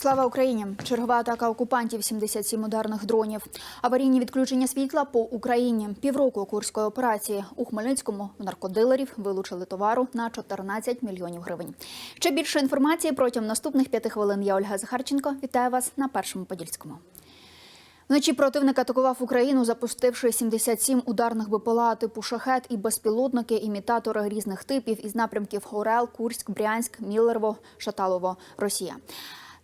Слава Україні! Чергова атака окупантів, 77 ударних дронів. Аварійні відключення світла по Україні. Півроку курської операції у Хмельницькому у наркодилерів вилучили товару на 14 мільйонів гривень. Ще більше інформації протягом наступних п'яти хвилин. Я Ольга Захарченко. Вітаю вас на першому подільському. Вночі противник атакував Україну, запустивши 77 ударних БПЛА типу шахет і безпілотники, імітатори різних типів із напрямків Орел, Курськ, Брянськ, Міллерово, Шаталово, Росія.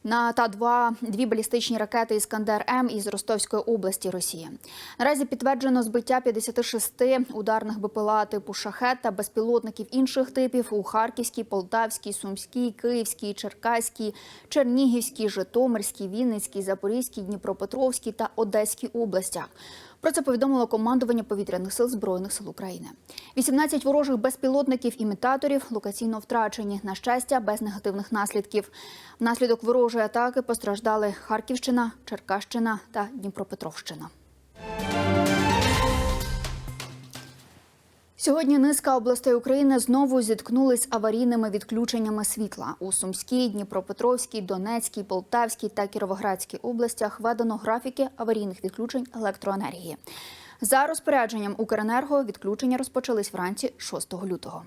На та два дві балістичні ракети Іскандер М із Ростовської області Росії. Наразі підтверджено збиття 56 ударних БПЛА типу шахет та безпілотників інших типів у Харківській, Полтавській, Сумській, Київській, Черкаській, Чернігівській, Житомирській, Вінницькій, Запорізькій, Дніпропетровській та Одеській областях. Про це повідомило командування повітряних сил збройних сил України. 18 ворожих безпілотників-імітаторів локаційно втрачені. На щастя, без негативних наслідків. Внаслідок ворожої атаки постраждали Харківщина, Черкащина та Дніпропетровщина. Сьогодні низка областей України знову зіткнулись аварійними відключеннями світла. У Сумській, Дніпропетровській, Донецькій, Полтавській та Кіровоградській областях введено графіки аварійних відключень електроенергії. За розпорядженням Укренерго відключення розпочались вранці 6 лютого.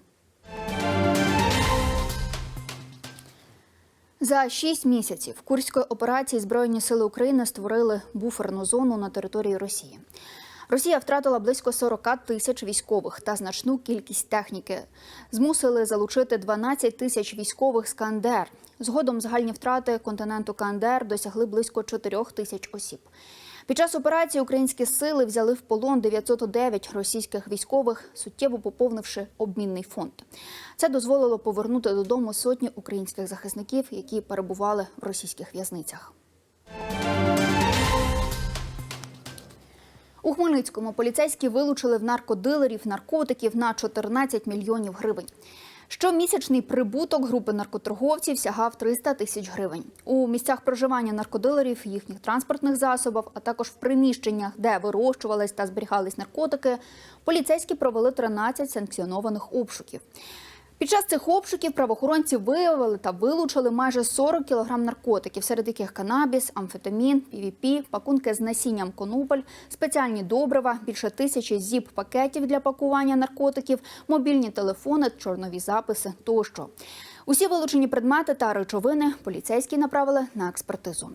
За шість місяців курської операції Збройні сили України створили буферну зону на території Росії. Росія втратила близько 40 тисяч військових та значну кількість техніки. Змусили залучити 12 тисяч військових з КНДР. Згодом загальні втрати континенту КНДР досягли близько 4 тисяч осіб. Під час операції українські сили взяли в полон 909 російських військових, суттєво поповнивши обмінний фонд. Це дозволило повернути додому сотні українських захисників, які перебували в російських в'язницях. У Хмельницькому поліцейські вилучили в наркодилерів наркотиків на 14 мільйонів гривень. Щомісячний прибуток групи наркоторговців сягав 300 тисяч гривень. У місцях проживання наркодилерів, їхніх транспортних засобів, а також в приміщеннях, де вирощувались та зберігались наркотики, поліцейські провели 13 санкціонованих обшуків. Під час цих обшуків правоохоронці виявили та вилучили майже 40 кілограм наркотиків, серед яких канабіс, амфетамін, півіпі, пакунки з насінням конопель, спеціальні добрива, більше тисячі зіп-пакетів для пакування наркотиків, мобільні телефони, чорнові записи тощо. Усі вилучені предмети та речовини поліцейські направили на експертизу.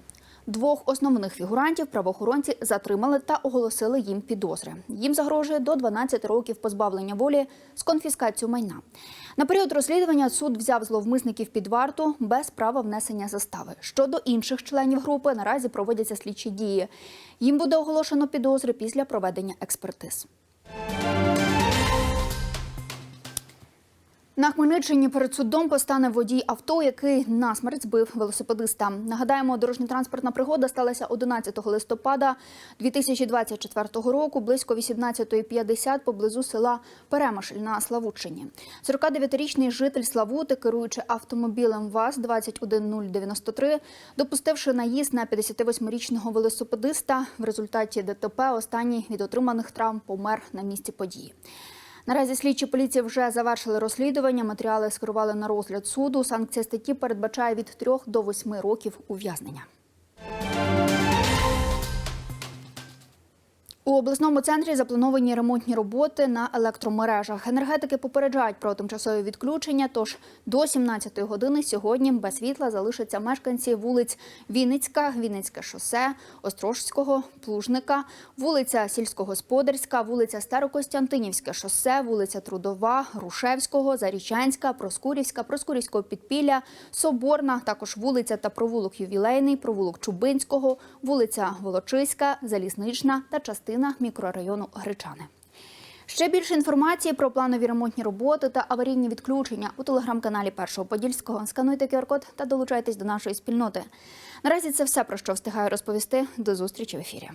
Двох основних фігурантів правоохоронці затримали та оголосили їм підозри. Їм загрожує до 12 років позбавлення волі з конфіскацією майна. На період розслідування суд взяв зловмисників під варту без права внесення застави. Щодо інших членів групи наразі проводяться слідчі дії. Їм буде оголошено підозри після проведення експертиз. На Хмельниччині перед судом постане водій авто, який насмерть збив велосипедиста. Нагадаємо, дорожньо-транспортна пригода сталася 11 листопада 2024 року, близько 18.50 поблизу села Перемишль на Славутчині. 49-річний житель Славути, керуючи автомобілем ВАЗ-21093, допустивши наїзд на 58-річного велосипедиста. В результаті ДТП останній від отриманих травм помер на місці події. Наразі слідчі поліції вже завершили розслідування. Матеріали скерували на розгляд суду. Санкція статті передбачає від 3 до 8 років ув'язнення. У обласному центрі заплановані ремонтні роботи на електромережах. Енергетики попереджають про тимчасові відключення. Тож до 17-ї години сьогодні без світла залишаться мешканці вулиць Вінницька, Вінницьке шосе, Острожського, Плужника, вулиця Сільськогосподарська, вулиця Старокостянтинівське шосе, вулиця Трудова, Грушевського, Зарічанська, Проскурівська, Проскурівського підпілля, Соборна, також вулиця та провулок Ювілейний, провулок Чубинського, вулиця Волочиська, Залізнична та частина мікрорайону Гречани. Ще більше інформації про планові ремонтні роботи та аварійні відключення у телеграм-каналі Першого Подільського. Скануйте QR-код та долучайтесь до нашої спільноти. Наразі це все про що встигаю розповісти. До зустрічі в ефірі.